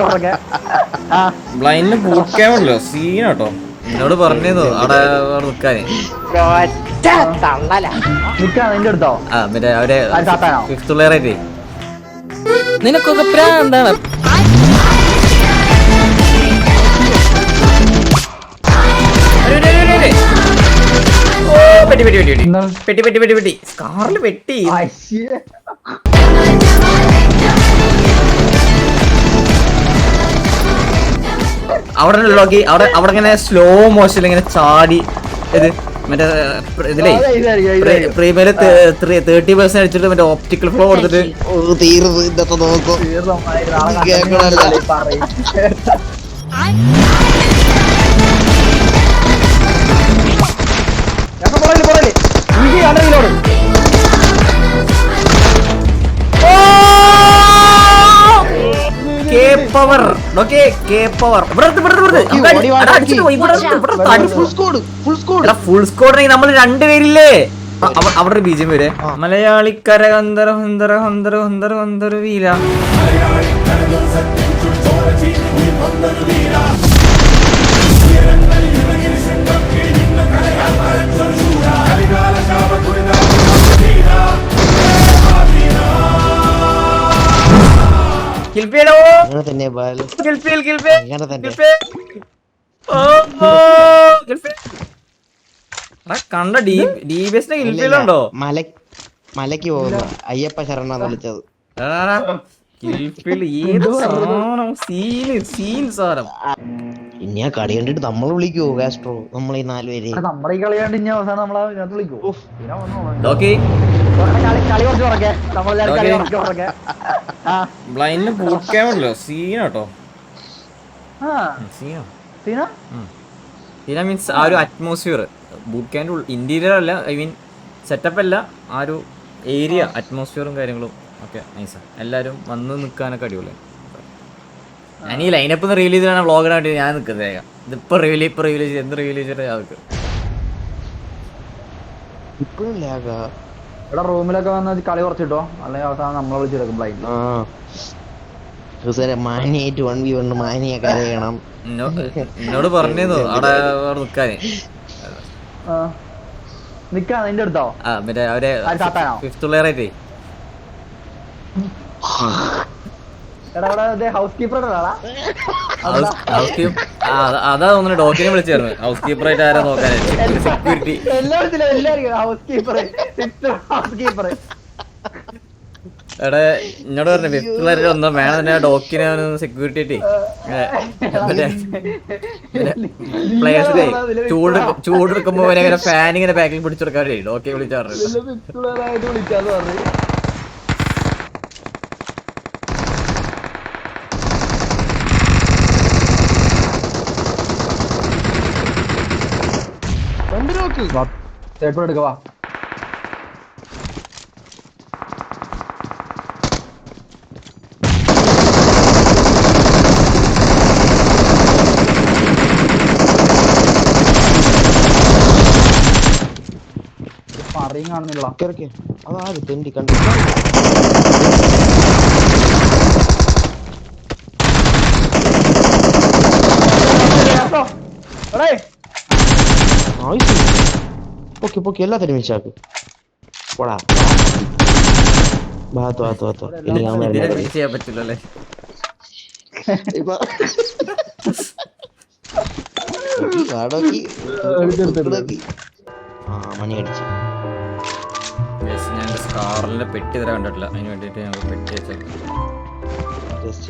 ഉറക്കെ പൂക്കാമല്ലോ സീനാട്ടോ. എന്നോട് പറഞ്ഞിരുന്നു. അവിടെ അടുത്തോ? ആ മറ്റേ അവരെ നിനക്കൊക്കെ പ്രാന്താണ്. ഓ പെട്ടി പെട്ടി പെട്ടി? പെട്ടി. പെട്ടി പെട്ടി പെട്ടി സ്കാറിൽ പെട്ടി. അവിടെ നോക്കി അവിടെ അവിടെ ഇങ്ങനെ സ്ലോ മോഷൻ ഇങ്ങനെ ചാടി ഇത് മറ്റേ ഇതിലേ. പ്രീമിയർ തേർട്ടി പെർസെന്റ് അടിച്ചിട്ട് മറ്റേ ഓപ്റ്റിക്കൽ ഫ്ലോ കൊടുത്തിട്ട് തീർന്നു ഇന്നത്തെ നോക്കും. നിർത്ത്, ഇവിടെ കെ അടി ഫുൾ സ്കോഡ് ഫുൾ സ്കോഡ് എടാ ഫുൾ സ്കോർ നമ്മൾ രണ്ടുപേരില്ലേ അവിടെ ബീജം വരെ. മലയാളിക്കര ഹന്തര ഹന്തര ഹന്തര ഹന്തര ഹന്തര വീര. കിൽപ്പിയടോ അങ്ങനെ തന്നെ ബാല. കിൽപ്പിയൽ കിൽപ്പേ. അങ്ങനെ തന്നെ. കിൽപ്പേ. ഓ കിൽപ്പേ. കണ്ട ഡി ഡി ബി എസിന്റെ കിൽപ്പിയിലുണ്ടോ? മല മലക്ക് പോകുന്നു. അയ്യപ്പ ശരണ വിളിച്ചത്. ഇനി ആ കളി കണ്ടിട്ട് നമ്മൾ വിളിക്കുവോ കാസ്ട്രോ നമ്മൾ ഈ നാല് പേര്. എടാ, നമ്മുടെ ഈ കളി കണ്ട് ഇനി അവസാനം നമ്മളെ ഇതിനകത്ത് വന്നോളാം. കളി കളി കുറച്ച് ഉറക്കെ. നമ്മളെല്ലാവരും കളി കുറച്ച് ഉറക്കെ. ബ്ലൈൻഡിന് ബൂട്ട് ക്യാമ്പ് ഉണ്ടല്ലോ സീനാട്ടോ ആ സീനാ. സീന? സീനാ മീൻസ് ആ ഒരു അറ്റ്മോസ്ഫിയർ ബൂട്ട് ക്യാമ്പ് ഇന്റീരിയർ അല്ല ഐ മീൻ സെറ്റപ്പ് അല്ല ആ ഒരു ഏരിയ അറ്റ്മോസ്ഫിയറും കാര്യങ്ങളും ഒക്കെ നൈസാ എല്ലാവരും വന്ന് നിൽക്കാനൊക്കെ അടിപൊളി ഞാൻ ഈ ലൈനപ്പ് റിവീൽ ചെയ്തിട്ടാണ് വ്ലോഗർ വേണ്ടി ഞാൻ നിൽക്കുന്നത് വേഗം ഇതിപ്പോ റിവീൽ ഇപ്പൊ റിവീൽ ചെയ്ത് എന്ത് റിവീൽ ചെയ്തിട്ട് ഞാൻ നിൽക്കുന്നത് ഇപ്പോഴും ലാഗ ഇവിടെ റൂമിലൊക്കെ വന്ന് കളി കുറച്ചിട്ടോ? അല്ലെങ്കിൽ അവസാനം നമ്മളെ വിളിച്ചെടുക്കും ബ്ലൈൻഡ് ആ. ഹുസൈനെ മാനിയായിട്ട് വൺ വി വൺ മാനിയെ കരയണം എന്നോ- എന്നോട് പറഞ്ഞിരുന്നു. അവിടെ അവിടെ നിക്കാ നിന്റെ അടുത്തോ? ആ മറ്റേ അവരെ താത്താനോ? ഫിഫ്ത് അതാ തോന്നുന്നു ഡോക്കിനെ വിളിച്ചായിരുന്നു. ഹൗസ് കീപ്പറായിട്ട് ആരാ നോക്കാനായിട്ട് സെക്യൂരിറ്റി എല്ലായിടത്തിലും എല്ലാവർക്കും ഹൗസ് കീപ്പർ ഹൗസ് കീപ്പർ എടാ എന്നോട് പറഞ്ഞു പ്ലെയർ ഒന്നും വേണം തന്നെ ഡോക്കിനെ സെക്യൂരിറ്റി ആയിട്ടേ. പ്ലേയേഴ്സിനെ ചൂട് ചൂടെടുക്കുമ്പോ ഇങ്ങനെ ഫാൻ ഇങ്ങനെ ബാക്കിൽ പിടിച്ചെടുക്കാറേ ഡോക്കിയെ വിളിച്ചു പറഞ്ഞു. തേർഡ് എടുക്കവാ പറയും കാണുന്നില്ല. അതാ തെണ്ടി കണ്ടു പൊക്കി പൊക്കി എല്ലാത്തിനും മിച്ചാക്ക് പോടാ. ഭാഗത്ത് ഭാഗത്ത് ഭാഗത്ത് ഇനി ഞാൻ. ഫിക്സ് ചെയ്യാൻ പറ്റില്ല അല്ലേ ഇപ്പൊ കാടോക്കി, തുക്കിടോക്കി. ആ മണി അടിച്ചു. Yes, ഞാൻ സ്കാറിന്റെ പെട്ടി തരാൻ കണ്ടിട്ടില്ല. അതിന് വേണ്ടിട്ട് ഞങ്ങൾ പെട്ടി വെച്ചത് ജസ്റ്റ്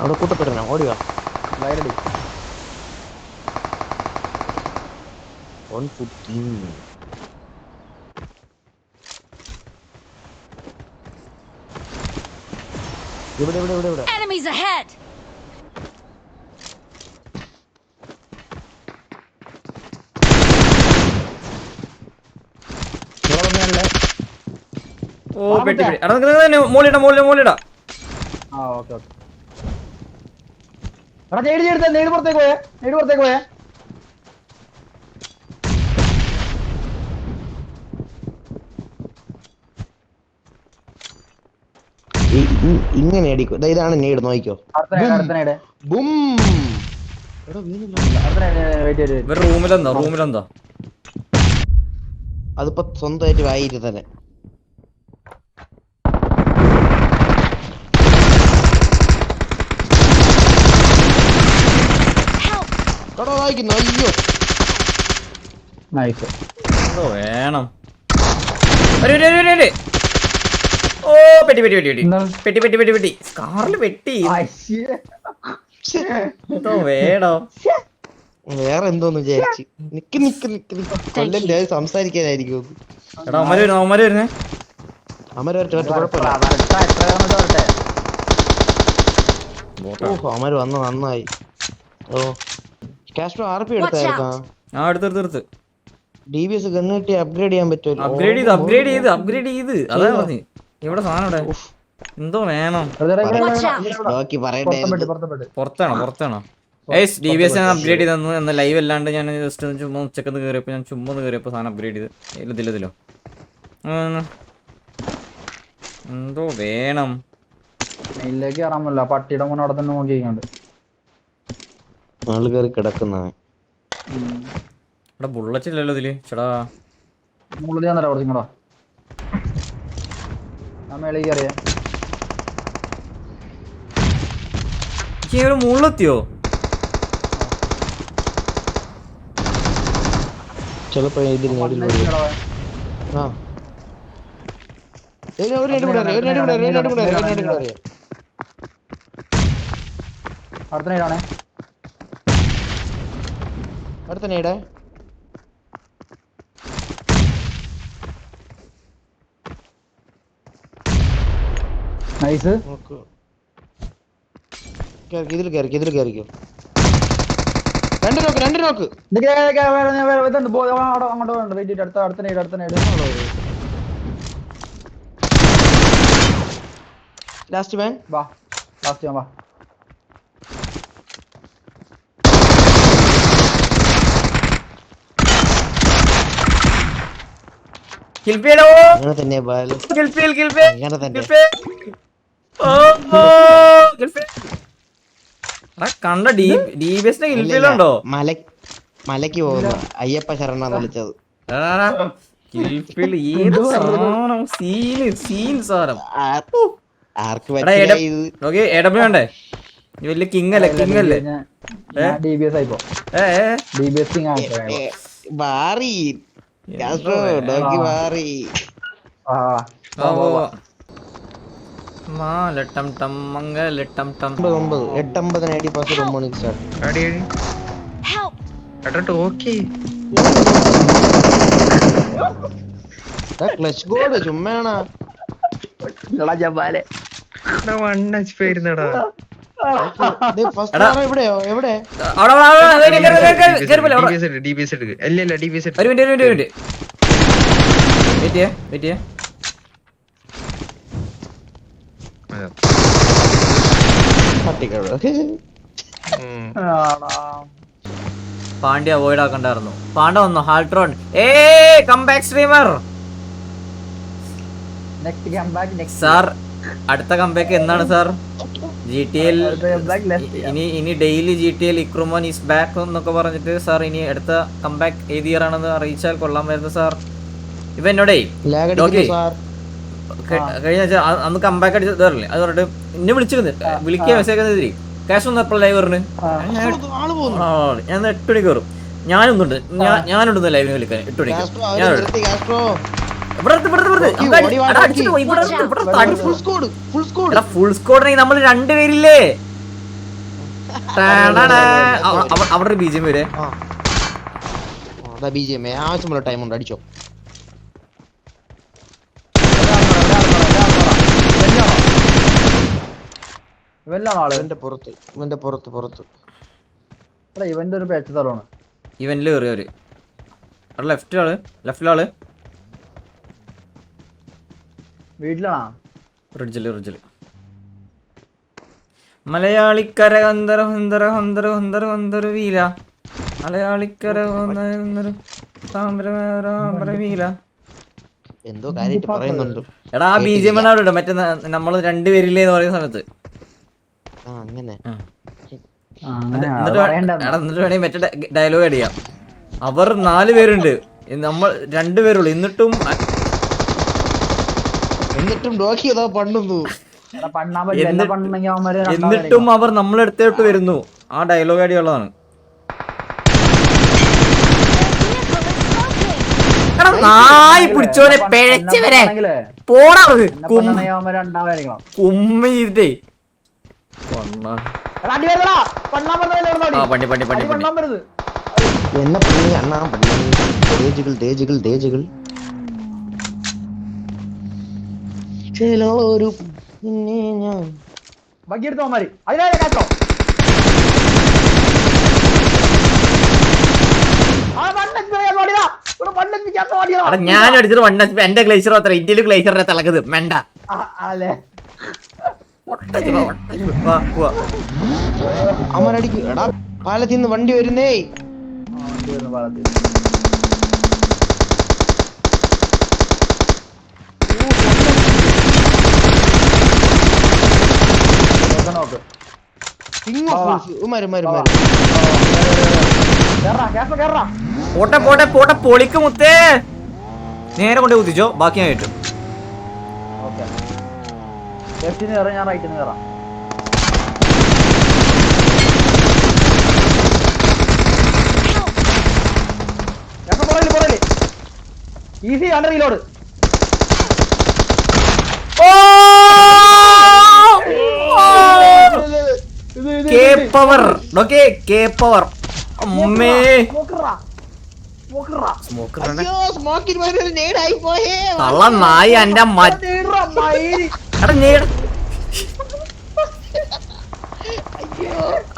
അവിടെ കൂട്ടപ്പെടണം ഓടിവാ സ്ലൈഡ് അടി. വൺ ഫിഫ്റ്റീൻ ഇവിടെ ഇവിടെ ഇവിടെ ഇവിടെ. ഓ പെട്ടി പെട്ടി. എടാ നിങ്ങൾ തന്നെ മോളിടാ മോളിടാ മോളിടാ ആ ഓക്കെ ഓക്കെ. എടാ നേടി നേടി നേടി പുറത്തേക്ക് പോയേ. നേടി പുറത്തേക്ക് പോയേ. ഇ- ഇങ്ങനെ അടിക്കും ഇതാണ് നേട് നോക്കിക്കോ. റൂമിലെന്താ? റൂമിലെന്താ? അതിപ്പോ സ്വന്തമായിട്ട് വായിട്ട് തന്നെ എടാ വായിക്കുന്നു അയ്യോ. നൈസ്. എന്തോ വേണം. ഒരു, ഒരു, ഒരു, ഒരു, ഒരു. ഓ പെട്ടി പെട്ടി പെട്ടി പെട്ടി. പെട്ടി പെട്ടി പെട്ടി പെട്ടി. സ്കാറിൽ പെട്ടി. എന്തോ വേണം. വേറെ എന്തോന്ന് വിചാരിച്ചു. നിക്ക് നിക്ക് നിക്ക് കൊല്ലല്ലേ സംസാരിക്കാനായിരിക്കും എടാ അമര വരുന്നു? അമര വരുന്നേ? അമര വരട്ടെ കുഴപ്പമില്ല. അമര വന്ന നന്നായി. ഓ. കാസ്ട്രോ ആർ പി എടുത്തായിരുന്നാ? ആ എടുത്ത് എടുത്ത് എടുത്ത്. ഡി ബി എസ് ഗണ്ണ് കിട്ടി അപ്ഗ്രേഡ് ചെയ്യാൻ പറ്റുമല്ലോ അപ്ഗ്രേഡ് ചെയ്ത് അപ്ഗ്രേഡ് ചെയ്ത് അപ്ഗ്രേഡ് ചെയ്ത്. അതാ പറഞ്ഞു. ഇവിടെ സാധനം ഇവിടെ എന്തോ വേണം. നോക്കി പുറത്തപ്പെട്ട് പുറത്താണോ പുറത്താണോ? ഏസ് ഡി ബി എസ് ഞാൻ അപ്ഗ്രേഡ് ചെയ്ത് തന്നു എന്ന ലൈവ് അല്ലാണ്ട് ഞാൻ ജസ്റ്റ് ചുമ്മാ ഉച്ചക്കന്ന് കയറിയപ്പോൾ ഞാൻ ചുമ്മാ ഒന്ന് കയറിയപ്പോൾ സാധനം അപ്ഗ്രേഡ് ചെയ്ത്. ഇതിലോ ഇതിലോ എന്തോ വേണം. മെയിലേക്ക് കയറാൻ പറ്റില്ല. പട്ടിയുടെ മുന്നേ തന്നെ നോക്കിയിരിക്കണ്ട് ആൾ കയറി കിടക്കുന്നവൻ ഇവിടെ ബുള്ളറ്റ് ഇല്ലല്ലോ ഇതിൽ. ചേടാ. മുകളിൽ ഞാൻ തരാം കുറച്ചും കൂടെ ഞാൻ മേളിലേക്ക് അറിയാം ഒരു മുള്ളെത്തിയോ ചിലപ്പോ ഇതിൽ ആ. ഒരു അടി കൂടെ ഒരു അടി കൂടെ അറിയാം, ഒരു അടി കൂടെ അറിയാം, ഒരു അടി കൂടെ അറിയാം. അടുത്ത നേടാണേ അടുത്ത നേടെ നൈസ് ഇതിൽ കയറിക്കും ഇതിൽ കയറിക്കും രണ്ട് നോക്ക് രണ്ട് നോക്ക്. അടുത്ത അടുത്ത നേട് അടുത്ത നേട് ലാസ്റ്റ് മാൻ വാ ലാസ്റ്റ് വാ. കിൽപ്പിയടോ തന്നെ ബാല. കിൽപ്പിയൽ കിൽപ്പേ അങ്ങനെ തന്നെ. കിൽപ്പേ ഓ ഓ കിൽപ്പേ കണ്ട ഡി ഡി ബി എസിന്റെ കിൽപ്പിയിലുണ്ടോ മല മലക്ക് പോകുന്നു. അയ്യപ്പ ശരണ വിളിച്ചത്. വലിയ കിങ് അല്ലേ കിങ് അല്ലേ ഡി ബി എസ് ആയിപ്പോ ഏ ഏ? ഡി ബി എസ് കിങ് ഏ, മാറി മാലട്ടം ടം മംഗലട്ടം ടം ഒമ്പത് എട്ടമ്പതിന് അടി പാസ് ഒമ്പത് മണിക്ക് സ്റ്റാർട്ട് ക്ലച്ച് ഗോഡ് ചുമ്മാണ ജബാലെ. ഫസ്റ്റ് എടാ. എവിടെയോ എവിടെ പാണ്ഡ്യ അവോയ്ഡ് ആക്കണ്ടായിരുന്നു. പാണ്ഡ വന്നു ഹാൾട്രോൺ a comeback streamer next come back next sir അടുത്ത കംബാക്ക് എന്നാണ് സാർ ജി ടി എൽ ഇനി ഇനി ഡെയിലി ജി ടി എൽ ഇക്രുമോൻ ഈസ് ബാക്ക് എന്നൊക്കെ പറഞ്ഞിട്ട് സാർ ഇനി അടുത്ത കംബാക്ക് ഏത് ഇയർ ആണെന്ന് അറിയിച്ചാൽ കൊള്ളാമായിരുന്നു സാർ ഇവ എന്നോടേ കഴിഞ്ഞ അന്ന് കമ്പാക്ക് അടിച്ച് ഇതല്ലേ അത് പറഞ്ഞിട്ട് എന്നെ വിളിച്ചിരുന്നു. വിളിക്കുക മെസ്സേജ് തിരി ക്യാഷ് ഒന്നും എപ്പോൾ ലൈവ് പറഞ്ഞു ആൾ പോകുന്നു. ഞാൻ എട്ട് മണിക്ക് വരും. ഞാനൊന്നുണ്ട്. ഞാനുണ്ടെന്ന് ലൈവിന് വിളിക്കാൻ. എട്ട് മണിക്ക്. Castro full squad full squad. എടാ ഫുൾ സ്കോഡിനെങ്കിൽ നമ്മൾ രണ്ടുപേരില്ലേ അവിടെ ഒരു ബീജം വരെ. ആ. അതാ ബി ജി എം ആവശ്യമുള്ള ടൈം ഉണ്ട് അടിച്ചോ. ഇവന്റെ പുറത്ത് ഇവന്റെ പുറത്ത് പുറത്ത്. എടാ ഇവന്റെ ഒരു പേച്ച സ്ഥലമാണ് ഇവനിൽ കയറിയവര് ലെഫ്റ്റ് ആൾ ലെഫ്റ്റിലാൾ വീട്ടിലാണോ? റിഡ്ജിൽ റിഡ്ജിൽ മലയാളിക്കര ഹന്തര ഹന്തര ഹന്തര ഹന്തര ഹന്തര വീല. മലയാളിക്കര എന്തോ കാര്യമായിട്ട് പറയുന്നുണ്ട്. എടാ ആ ബി ജെ എം അവിടെ മറ്റേ നമ്മൾ രണ്ടുപേരില്ലേ എന്ന് പറയുന്ന സമയത്ത് ആ അങ്ങനെ. ആ. ആ, എന്നിട്ട് വേ- എടാ എന്നിട്ട് വേണമെങ്കിൽ മറ്റേ ഡയലോഗ് അടിയാ. അവർ നാല് പേരുണ്ട്. നമ്മൾ രണ്ടുപേരുള്ളൂ എന്നിട്ടും എന്നിട്ടും ഡോക്കി ഏതോ പണ്ണുന്നു എന്നിട്ടും അവർ നമ്മളെടുത്തോട്ട് വരുന്നു. ആ ഡയലോഗ് അടിയുള്ളതാണ് എടാ നായി പിടിച്ചോനെ പിഴച്ചവരെ വരെ. പോടാ. കുമ്മ ചെയ്തിട്ടേ. പണ്ടി പണ്ടി പണ്ണാൻ വരുന്നത്. എന്നെ പണി അണ്ണാ പണി തേജുകൾ തേജുകൾ തേജുകൾ ചിലൊരു പിന്നെ ഞാൻ ബാക്കി എടുത്തോ അവന്മാര്. അതിനാ കാച്ചോ. പോയാ ഓടിയതാ. ഇവിടെ പണ്ണെത്തിക്കാത്ത ഓടിയതാ. എടാ ഞാൻ അടിച്ചിട്ട് വണ്ണ എന്റെ ഗ്ലേസർ അത്ര ഇന്ത്യയിൽ ഗ്ലേസറിനെ തിളക്കത് വാ. അമരടിക്ക്. എടാ പാലത്തിൽ വണ്ടി വരുന്നേ. ആ, വണ്ടി വരുന്നു പാളത്തിൽ. നോക്ക് നോക്ക്. ഇങ്ങോ വാ, വാ. ഉമാര് ഉമാര് വാ, വാ. ഉമാര് കേറാ, കേറാ, കേറാ. പോട്ടെ പോട്ടെ പോട്ടെ പൊളിക്ക് മുത്തേ. നേരെ കൊണ്ട് കുത്തിച്ചോ ബാക്കി ഞാൻ കിട്ടും ഞാൻ കയറാം easy under reload power okay K power അമ്മേ നായി എന്റെ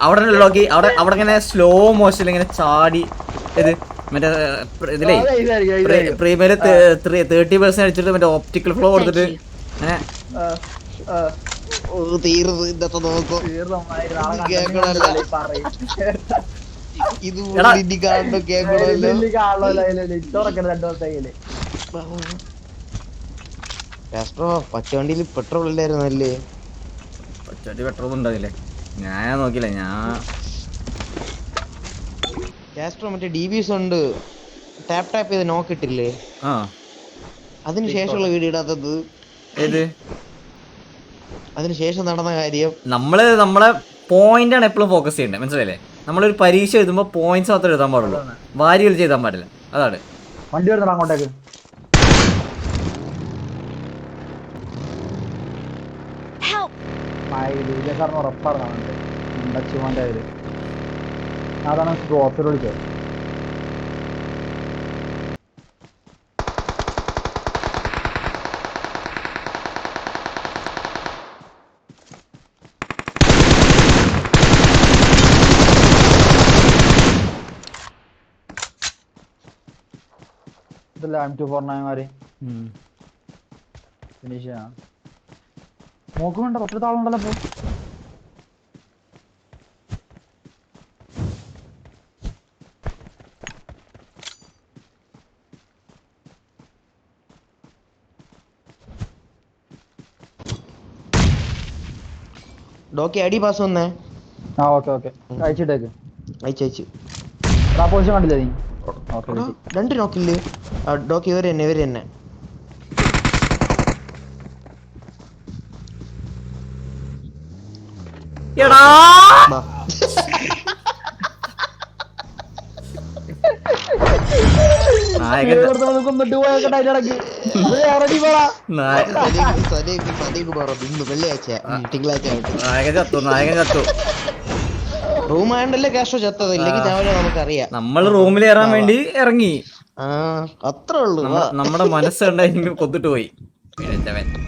അവിടെ ലോക്കി അവിടെ അവിടെ ഇങ്ങനെ സ്ലോ മോഷൻ ഇങ്ങനെ ചാടി. ഇത് മറ്റേ ഇതിലേ പ്രീമിയർ തേർട്ടി പെർസെന്റ് അടിച്ചിട്ട് മറ്റേ ഓപ്റ്റിക്കൽ ഫ്ലോ കൊടുത്തിട്ട് തീർന്നു ഇന്നത്തെ നോക്കും. ഇത് എടാ. ഇനി കാണുമ്പോ കേക്കണല്ലോ രാഷ്ട്രോ പച്ചവണ്ടിയിൽ പെട്രോൾ ഇല്ലായിരുന്നല്ലേ? പച്ചവണ്ടി പെട്രോൾ ഉണ്ടാവില്ലേ? ഞാൻ നോക്കില്ല ഞാൻ രാഷ്ട്രോ മറ്റേ ഡി ബി എസ് ഉണ്ട്. ടാപ്പ് ടാപ്പ് ചെയ്ത് നോക്കിട്ടില്ലേ ആ. അതിന് ശേഷമുള്ള വീഡിയോ ഇടാത്തത്. ഏത്? അതിന് ശേഷം നടന്ന കാര്യം നമ്മൾ നമ്മളെ പോയിന്റ് ആണ് എപ്പോഴും ഫോക്കസ് ചെയ്യേണ്ടത് മനസ്സിലായില്ലേ? നമ്മളൊരു പരീക്ഷ എഴുതുമ്പോൾ പോയിന്റ്സ് മാത്രമേ എഴുതാൻ പാടുള്ളൂ. വാരി കളിച്ച് എഴുതാൻ പാടില്ല. അതാണ്. വണ്ടി വരുന്ന അങ്ങോട്ടേക്ക്? ഉറപ്പാണ് അതാണ് ഡ്രോപ്പിൽ വിളിച്ചത്. എം ടു ഫോർ നയൻ മാറി ഫിനിഷ് ചെയ്യാം. നോക്കുന്നുണ്ട് തൊട്ടടുത്താളുണ്ടല്ലോ പോ. ഡോക്കി അടി പാസ് വന്നേ. ആ ഓക്കെ ഓക്കെ. അയച്ചിട്ടേക്ക്. അയച്ചു അയച്ചു. ആ പൊസിഷൻ കണ്ടില്ലേ നീ? രണ്ട് നോക്കില്ല ഡോക്കി ഇവർ തന്നെ ഇവർ തന്നെ. എടാ! നായകൻ ചത്തു നായകൻ ചത്തു. റൂം ആയണ്ടല്ലേ കാഷോ ചത്തത്? ഇല്ലെങ്കിൽ നമുക്കറിയാം. നമ്മൾ റൂമിൽ കയറാൻ വേണ്ടി ഇറങ്ങി. ആ അത്രേ ഉള്ളൂ. നമ്മുടെ മനസ്സുണ്ടായി കൊത്തിട്ട് പോയി. പിഴച്ചവൻ.